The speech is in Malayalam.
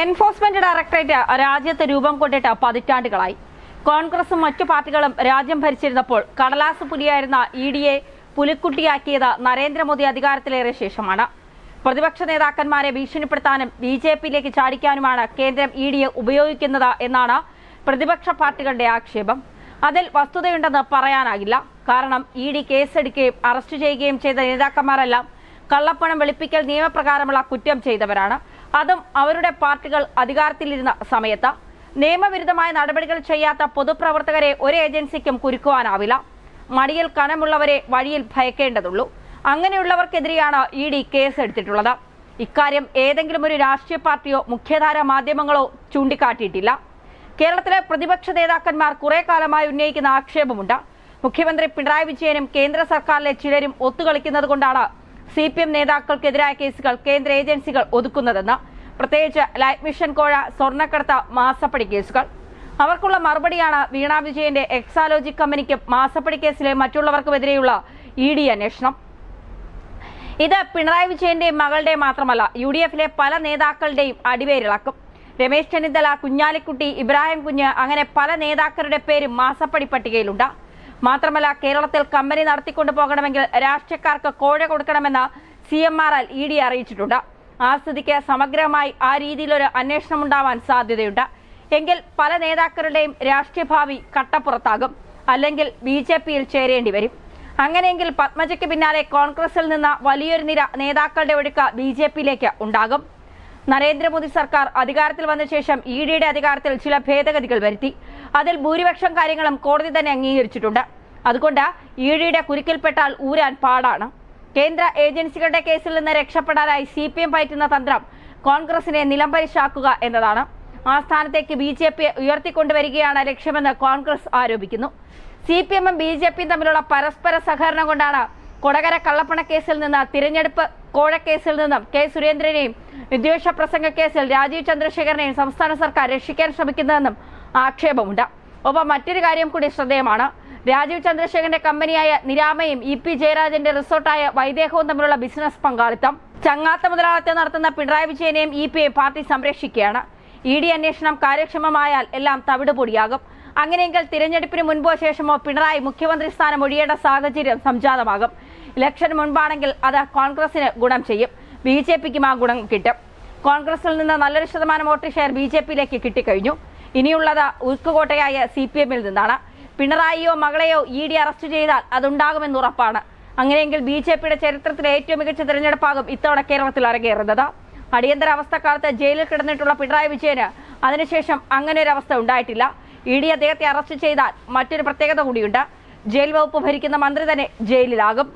എൻഫോഴ്സ്മെന്റ് ഡയറക്ടറേറ്റ് രാജ്യത്ത് രൂപം കൊണ്ടിട്ട് പതിറ്റാണ്ടുകളായി. കോൺഗ്രസും മറ്റു പാർട്ടികളും രാജ്യം ഭരിച്ചിരുന്നപ്പോൾ കടലാസ് പുലിയായിരുന്ന ഇ ഡിയെ പുലിക്കുട്ടിയാക്കിയത് നരേന്ദ്രമോദി അധികാരത്തിലേറിയ ശേഷമാണ്. പ്രതിപക്ഷ നേതാക്കന്മാരെ ഭീഷണിപ്പെടുത്താനും ബി ജെ പിയിലേക്ക് ചാടിക്കാനുമാണ് കേന്ദ്രം ഇ ഡിയെ ഉപയോഗിക്കുന്നത് എന്നാണ് പ്രതിപക്ഷ പാർട്ടികളുടെ ആക്ഷേപം. അതിൽ വസ്തുതയുണ്ടെന്ന് പറയാനാകില്ല. കാരണം ഇ ഡി കേസെടുക്കുകയും അറസ്റ്റ് ചെയ്യുകയും ചെയ്ത നേതാക്കന്മാരെല്ലാം കള്ളപ്പണം വെളുപ്പിക്കൽ നിയമപ്രകാരമുള്ള കുറ്റം ചെയ്തവരാണ്. അതും അവരുടെ പാർട്ടികൾ അധികാരത്തിലിരുന്ന സമയത്ത്. നിയമവിരുദ്ധമായ നടപടികൾ ചെയ്യാത്ത പൊതുപ്രവർത്തകരെ ഒരു ഏജൻസിക്കും കുരുക്കുവാനാവില്ല. മടിയിൽ കനമുള്ളവരെ വഴിയിൽ ഭയക്കേണ്ടതുള്ളൂ. അങ്ങനെയുള്ളവർക്കെതിരെയാണ് ഇ ഡി കേസ് എടുത്തിട്ടുള്ളത് ഇക്കാര്യം ഏതെങ്കിലും ഒരു രാഷ്ട്രീയ പാർട്ടിയോ മുഖ്യധാര മാധ്യമങ്ങളോ ചൂണ്ടിക്കാട്ടിയിട്ടില്ല. കേരളത്തിലെ പ്രതിപക്ഷ നേതാക്കന്മാർ കുറെ കാലമായി ഉന്നയിക്കുന്ന ആക്ഷേപമുണ്ട്. മുഖ്യമന്ത്രി പിണറായി വിജയനും കേന്ദ്ര സർക്കാരിലെ ചിലരും ഒത്തുകളിക്കുന്നത് കൊണ്ടാണ് സി പി എം നേതാക്കൾക്കെതിരായ കേസുകൾ കേന്ദ്ര ഏജൻസികൾ ഒതുക്കുന്നതെന്ന് പ്രത്യേകിച്ച് ലൈഫ് മിഷൻ കോഴ സ്വർണക്കടത്ത് മാസപ്പടി കേസുകൾ. അവർക്കുള്ള മറുപടിയാണ് വീണ വിജയന്റെ എക്സാലോജി കമ്പനിക്ക് മാസപ്പടി കേസിലെ മറ്റുള്ളവർക്കുമെതിരെയുള്ള ഇ ഡി അന്വേഷണം. ഇത് പിണറായി വിജയന്റെയും മകളുടെയും മാത്രമല്ല യു ഡി എഫിലെ പല നേതാക്കളുടെയും അടിവേരിളക്കും. രമേശ് ചെന്നിത്തല കുഞ്ഞാലിക്കുട്ടി ഇബ്രാഹിം കുഞ്ഞ് അങ്ങനെ പല നേതാക്കളുടെ പേരും മാസപ്പടി പട്ടികയിലുണ്ട്. മാത്രമല്ല കേരളത്തിൽ കമ്പനി നടത്തിക്കൊണ്ടു പോകണമെങ്കിൽ രാഷ്ട്രീയക്കാർക്ക് കോഴ കൊടുക്കണമെന്ന് C M R L E D അറിയിച്ചിട്ടുണ്ട്. ആ സ്ഥിതിക്ക് സമഗ്രമായി ആ രീതിയിലൊരു അന്വേഷണം ഉണ്ടാവാൻ സാധ്യതയുണ്ട്. എങ്കിൽ പല നേതാക്കളുടെയും രാഷ്ട്രീയ ഭാവി കട്ടപ്പുറത്താകും. അല്ലെങ്കിൽ ബി ജെ പിയിൽ ചേരേണ്ടി വരും. അങ്ങനെയെങ്കിൽ പത്മജയ്ക്ക് പിന്നാലെ കോൺഗ്രസിൽ നിന്ന് വലിയൊരു നിര നേതാക്കളുടെ ഒഴുക്ക് ബി ജെ പിയിലേക്ക് ഉണ്ടാകും. നരേന്ദ്രമോദി സർക്കാർ അധികാരത്തിൽ വന്ന ശേഷം ഇ ഡിയുടെ അധികാരത്തിൽ ചില ഭേദഗതികൾ വരുത്തി. അതിൽ ഭൂരിപക്ഷം കാര്യങ്ങളും കോടതി തന്നെ അംഗീകരിച്ചിട്ടുണ്ട്. അതുകൊണ്ട് ഇ ഡിയുടെ കുരുക്കിൽപ്പെട്ടാൽ ഊരാൻ പാടാണ്. കേന്ദ്ര ഏജൻസികളുടെ കേസിൽ നിന്ന് രക്ഷപ്പെടാനായി സി പി എം പയറ്റുന്ന തന്ത്രം കോൺഗ്രസിനെ നിലംപരിശാക്കുക എന്നതാണ്. ആ സ്ഥാനത്തേക്ക് ബി ജെ പി ഉയർത്തിക്കൊണ്ടുവരികയാണ് ലക്ഷ്യമെന്ന് കോൺഗ്രസ് ആരോപിക്കുന്നു. സി പി എമ്മും ബി ജെ പിയും തമ്മിലുള്ള പരസ്പര സഹകരണം കൊണ്ടാണ് കൊടകര കള്ളപ്പണ കേസിൽ നിന്ന് തിരഞ്ഞെടുപ്പ് കോഴക്കേസിൽ നിന്നും കെ സുരേന്ദ്രനെയും വിദ്വേഷ പ്രസംഗ കേസിൽ രാജീവ് ചന്ദ്രശേഖരനെയും സംസ്ഥാന സർക്കാർ രക്ഷിക്കാൻ ശ്രമിക്കുന്നതെന്നും ആക്ഷേപമുണ്ട്. ഒപ്പം മറ്റൊരു കാര്യം കൂടി ശ്രദ്ധേയമാണ്. രാജീവ് ചന്ദ്രശേഖരന്റെ കമ്പനിയായ നിരാമയും ഇ പി ജയരാജന്റെ റിസോർട്ടായ വൈദേഹവും തമ്മിലുള്ള ബിസിനസ് പങ്കാളിത്തം. ചങ്ങാത്ത മുതലാളിത്തം നടത്തുന്ന പിണറായി വിജയനെയും ഇ പി പാർട്ടി സംരക്ഷിക്കുകയാണ്. ഇ ഡി അന്വേഷണം കാര്യക്ഷമമായാൽ എല്ലാം തവിടുപൊടിയാകും. അങ്ങനെയെങ്കിൽ തിരഞ്ഞെടുപ്പിന് മുൻപോ ശേഷമോ പിണറായി മുഖ്യമന്ത്രി സ്ഥാനം ഒഴിയേണ്ട സാഹചര്യം സംജാതമാകും. ഇലക്ഷന് മുൻപാണെങ്കിൽ അത് കോൺഗ്രസിന് ഗുണം ചെയ്യും. ബി ജെ പിക്കും ആ ഗുണം കിട്ടും. കോൺഗ്രസിൽ നിന്ന് നല്ലൊരു ശതമാനം വോട്ട് ഷെയർ ബി ജെ പിയിലേക്ക് കിട്ടിക്കഴിഞ്ഞു. ഇനിയുള്ളത് ഉൾക്കുകോട്ടയായ സി പി എമ്മിൽ നിന്നാണ്. പിണറായിയോ മകളെയോ ഇ ഡി അറസ്റ്റ് ചെയ്താൽ അതുണ്ടാകുമെന്ന് ഉറപ്പാണ്. അങ്ങനെയെങ്കിൽ ബി ജെ പിയുടെ ചരിത്രത്തിലെ ഏറ്റവും മികച്ച തിരഞ്ഞെടുപ്പാകും ഇത്തവണ കേരളത്തിൽ അരങ്ങേറുന്നത്. അടിയന്തരാവസ്ഥക്കാലത്ത് ജയിലിൽ കിടന്നിട്ടുള്ള പിണറായി വിജയന് അതിനുശേഷം അങ്ങനെ ഒരു അവസ്ഥ ഉണ്ടായിട്ടില്ല. ഇ ഡി അദ്ദേഹത്തെ അറസ്റ്റ് ചെയ്താൽ മറ്റൊരു പ്രത്യേകത കൂടിയുണ്ട്. ജയിൽ വകുപ്പ് ഭരിക്കുന്ന മന്ത്രി തന്നെ ജയിലിലാകും.